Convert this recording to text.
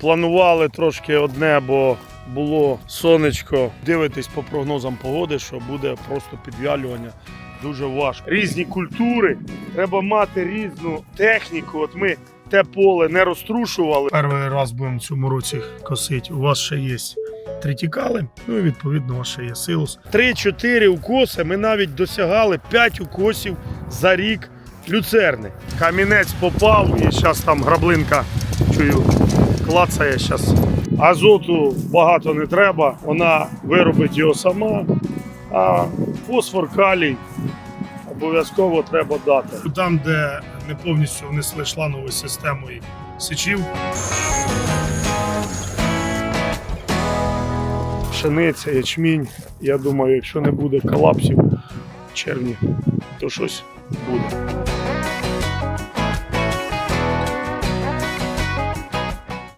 Планували трошки одне, бо було сонечко. Дивитись по прогнозам погоди, що буде просто підвялювання. Дуже важко. Різні культури, треба мати різну техніку. От ми те поле не розтрушували. Перший раз будемо в цьому році косити. У вас ще є тритікали, ну і відповідно у вас ще є силос. Три-чотири укоси. Ми навіть досягали 5 укосів за рік люцерни. Камінець попав і зараз там граблинка чую клацає зараз. Азоту багато не треба, вона виробить його сама. А фосфор, калій обов'язково треба дати. Там, де не повністю внесли шлангову систему і сечів. Пшениця, ячмінь. Я думаю, якщо не буде колапсів в червні, то щось буде.